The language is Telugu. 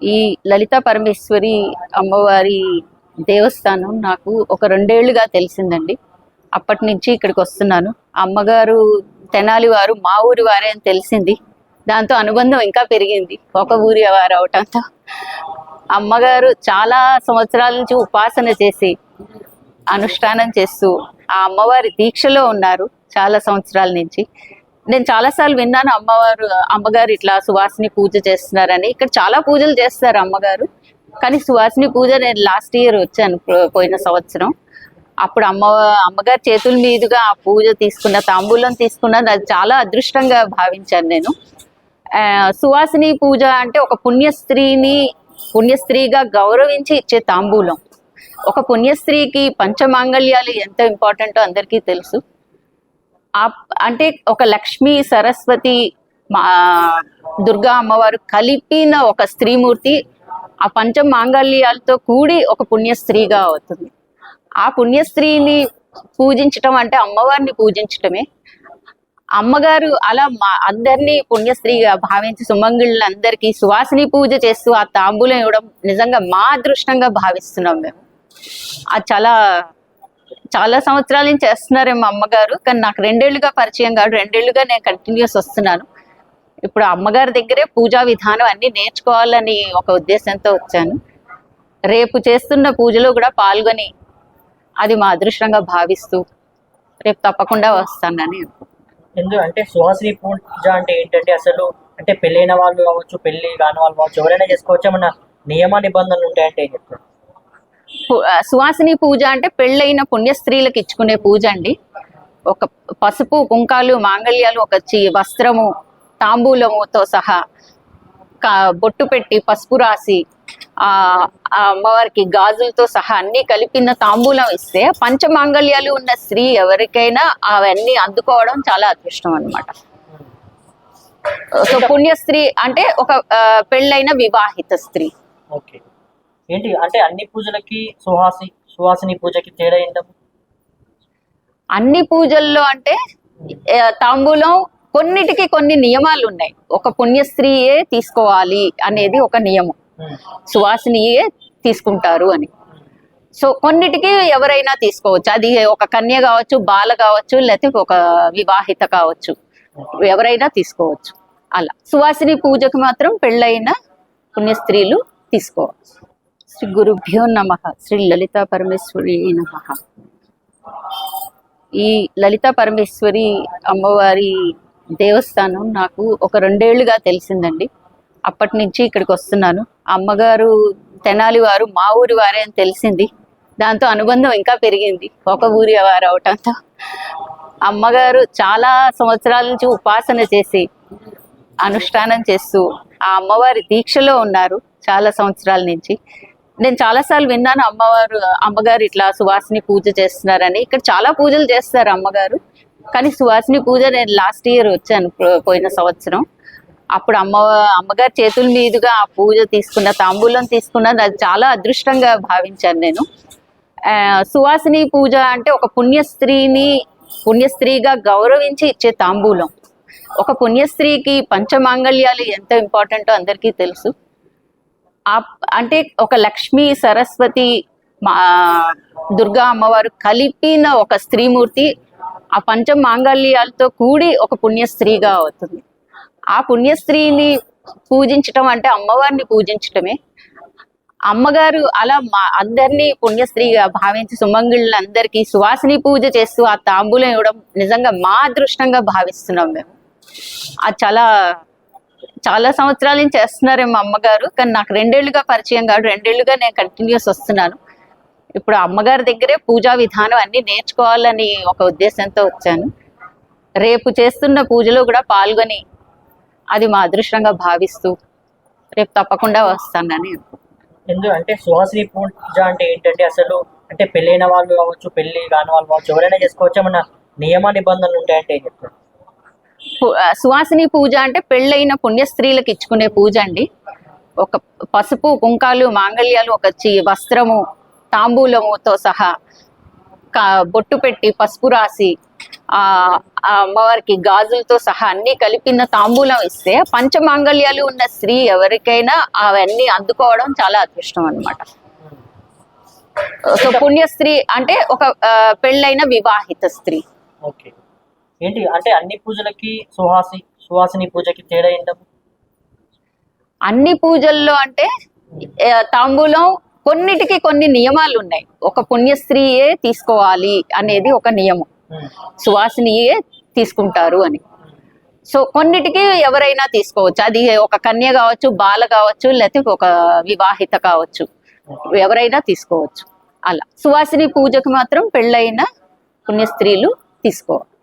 ఈ లలిత పరమేశ్వరి అమ్మవారి దేవస్థానం నాకు ఒక రెండేళ్ళుగా తెలిసిందండి. అప్పటి నుంచి ఇక్కడికి వస్తున్నాను. అమ్మగారు తెనాలి వారు మా ఊరి వారే అని తెలిసింది. దాంతో అనుబంధం ఇంకా పెరిగింది. ఒక ఊరి వారు అవటంతో. అమ్మగారు చాలా సంవత్సరాల నుంచి ఉపాసన చేసి అనుష్ఠానం చేస్తూ ఆ అమ్మవారి దీక్షలో ఉన్నారు చాలా సంవత్సరాల నుంచి. నేను చాలాసార్లు విన్నాను అమ్మవారు అమ్మగారు ఇట్లా సువాసిని పూజ చేస్తున్నారని. ఇక్కడ చాలా పూజలు చేస్తారు అమ్మగారు. కానీ సువాసిని పూజ నేను లాస్ట్ ఇయర్ వచ్చాను పోయిన సంవత్సరం. అప్పుడు అమ్మ అమ్మగారి చేతుల మీదుగా ఆ పూజ తీసుకున్న తాంబూలం తీసుకున్న అది చాలా అదృష్టంగా భావించాను నేను. సువాసిని పూజ అంటే ఒక పుణ్యస్త్రీని పుణ్యస్త్రీగా గౌరవించి ఇచ్చే తాంబూలం. ఒక పుణ్యస్త్రీకి పంచమాంగళ్యాలు ఎంత ఇంపార్టెంటో అందరికీ తెలుసు. అంటే ఒక లక్ష్మి సరస్వతి మా దుర్గా అమ్మవారు కలిపిన ఒక స్త్రీమూర్తి ఆ పంచ మాంగళ్యాలతో కూడి ఒక పుణ్య స్త్రీగా అవుతుంది. ఆ పుణ్య స్త్రీని పూజించటం అంటే అమ్మవారిని పూజించటమే. అమ్మగారు అలా మా అందరినీ పుణ్యస్త్రీగా భావించి సుమంగుళ్ళందరికీ సువాసిని పూజ చేస్తూ ఆ తాంబూలం ఇవ్వడం నిజంగా మా అదృష్టంగా భావిస్తున్నాం మేము. అది చాలా చాలా సంవత్సరాల నుంచి చేస్తున్నారేమో అమ్మగారు కానీ నాకు రెండేళ్ళుగా పరిచయం కాదు రెండేళ్ళుగా నేను కంటిన్యూస్ వస్తున్నాను. ఇప్పుడు అమ్మగారి దగ్గరే పూజా విధానం అన్ని నేర్చుకోవాలని ఒక ఉద్దేశంతో వచ్చాను. రేపు చేస్తున్న పూజలో కూడా పాల్గొని అది మా అదృష్టంగా భావిస్తూ రేపు తప్పకుండా వస్తానని. ఎందు అంటే సుహాసిని పూజ అంటే ఏంటంటే అసలు అంటే పెళ్ళైన వాళ్ళు కావచ్చు పెళ్ళి కాని వాళ్ళు కావచ్చు ఎవరైనా చేసుకోవచ్చు ఏమన్నా నియమ నిబంధనలు ఉంటాయంటే చెప్తారు? సువాసిని పూజ అంటే పెళ్ళైన పుణ్య స్త్రీలకు ఇచ్చుకునే పూజ అండి. ఒక పసుపు కుంకాలు మాంగళ్యాలు ఒక చి వస్త్రము తాంబూలముతో సహా బొట్టు పెట్టి పసుపు రాసి ఆ అమ్మవారికి గాజులతో సహా అన్ని కలిపిన తాంబూలం ఇస్తే పంచమాంగళ్యాలు ఉన్న స్త్రీ ఎవరికైనా అవన్నీ అందుకోవడం చాలా అదృష్టం అన్నమాట. సో పుణ్య స్త్రీ అంటే ఒక పెళ్ళైన వివాహిత స్త్రీ. ఓకే. ఏంటి? అంటే అన్ని పూజలకి సుహాసి సుహాసిని పూజకి తేడా ఏంటమ్మా అన్ని పూజల్లో అంటే తాంబూలం కొన్నిటికి కొన్ని నియమాలు ఉన్నాయి. ఒక పుణ్య స్త్రీయే తీసుకోవాలి అనేది ఒక నియమం. సువాసినియే తీసుకుంటారు అని. సో కొన్నిటికి ఎవరైనా తీసుకోవచ్చు. అది ఒక కన్య కావచ్చు బాల కావచ్చు లేకపోతే ఒక వివాహిత కావచ్చు. ఎవరైనా తీసుకోవచ్చు. అలా. సువాసిని పూజకు మాత్రం పెళ్ళైన పుణ్య స్త్రీలు తీసుకోవచ్చు. శ్రీ గురుభ్యో నమ శ్రీ లలితా పరమేశ్వరి నమ ఈ లలితా పరమేశ్వరి అమ్మవారి దేవస్థానం నాకు ఒక రెండేళ్ళుగా తెలిసిందండి. అప్పటి నుంచి ఇక్కడికి వస్తున్నాను. అమ్మగారు తెనాలి వారు మా ఊరి వారే అని తెలిసింది. దాంతో అనుబంధం ఇంకా పెరిగింది. ఒక ఊరి వారు అవటంతో. అమ్మగారు చాలా సంవత్సరాల నుంచి ఉపాసన చేసి అనుష్ఠానం చేస్తూ ఆ అమ్మవారి దీక్షలో ఉన్నారు చాలా సంవత్సరాల నుంచి. నేను చాలాసార్లు విన్నాను అమ్మవారు అమ్మగారు ఇట్లా సువాసిని పూజ చేస్తున్నారని. ఇక్కడ చాలా పూజలు చేస్తారు అమ్మగారు. కానీ సువాసిని పూజ నేను లాస్ట్ ఇయర్ వచ్చాను పోయిన సంవత్సరం. అప్పుడు అమ్మ అమ్మగారి చేతుల మీదుగా ఆ పూజ తీసుకున్న తాంబూలం తీసుకున్న అది చాలా అదృష్టంగా భావించాను నేను. ఆ, సువాసిని పూజ అంటే ఒక పుణ్యస్త్రీని పుణ్యస్త్రీగా గౌరవించి ఇచ్చే తాంబూలం. ఒక పుణ్యస్త్రీకి పంచమాంగళ్యాలు ఎంత ఇంపార్టెంటో అందరికీ తెలుసు. అంటే ఒక లక్ష్మి సరస్వతి మా దుర్గా అమ్మవారు కలిపిన ఒక స్త్రీమూర్తి ఆ పంచ మాంగళ్యాలతో కూడి ఒక పుణ్య స్త్రీగా అవుతుంది. ఆ పుణ్య స్త్రీని పూజించటం అంటే అమ్మవారిని పూజించటమే. అమ్మగారు అలా మా అందరినీ పుణ్యస్త్రీగా భావించి సుమంగుళ్ళందరికీ సువాసిని పూజ చేస్తూ ఆ తాంబూలం ఇవ్వడం నిజంగా మా అదృష్టంగా భావిస్తున్నాం మేము. అది చాలా చాలా సంవత్సరాల నుంచి చేస్తున్నారేమో అమ్మగారు కానీ నాకు రెండేళ్ళుగా పరిచయం కాదు రెండేళ్ళుగా నేను కంటిన్యూస్ వస్తున్నాను. ఇప్పుడు అమ్మగారి దగ్గరే పూజా విధానం అన్ని నేర్చుకోవాలని ఒక ఉద్దేశంతో వచ్చాను. రేపు చేస్తున్న పూజలో కూడా పాల్గొని అది మా అదృష్టంగా భావిస్తూ రేపు తప్పకుండా వస్తానని. అని అంటే సుహాసిని పూజ అంటే ఏంటంటే అసలు అంటే పెళ్ళైన వాళ్ళు కావచ్చు పెళ్ళి కాని వాళ్ళు కావచ్చు ఎవరైనా చేసుకోవచ్చు? ఏమన్నా నియమ నిబంధనలు ఉంటాయంటే చెప్తారు? సువాసిని పూజ అంటే పెళ్ళైన పుణ్య స్త్రీలకు ఇచ్చుకునే పూజ అండి. ఒక పసుపు కుంకాలు మాంగళ్యాలు ఒక చి వస్త్రము తాంబూలముతో సహా బొట్టు పెట్టి పసుపు రాసి ఆ అమ్మవారికి గాజులతో సహా అన్ని కలిపిన తాంబూలం ఇస్తే పంచమాంగళ్యాలు ఉన్న స్త్రీ ఎవరికైనా అవన్నీ అందుకోవడం చాలా అదృష్టం అన్నమాట. సో పుణ్య స్త్రీ అంటే ఒక పెళ్ళైన వివాహిత స్త్రీ. ఓకే. ఏంటి? అంటే అన్ని పూజలకి సుహాసి సుహాసిని పూజకి తేడా ఏంటమ్మా అన్ని పూజల్లో అంటే తాంబూలం కొన్నిటికి కొన్ని నియమాలు ఉన్నాయి. ఒక పుణ్య స్త్రీయే తీసుకోవాలి అనేది ఒక నియమం. సువాసినియే తీసుకుంటారు అని. సో కొన్నిటికి ఎవరైనా తీసుకోవచ్చు. అది ఒక కన్య కావచ్చు బాల కావచ్చు లేకపోతే ఒక వివాహిత కావచ్చు. ఎవరైనా తీసుకోవచ్చు. అలా. సువాసిని పూజకు మాత్రం పెళ్ళైన పుణ్య స్త్రీలు తీసుకోవాలి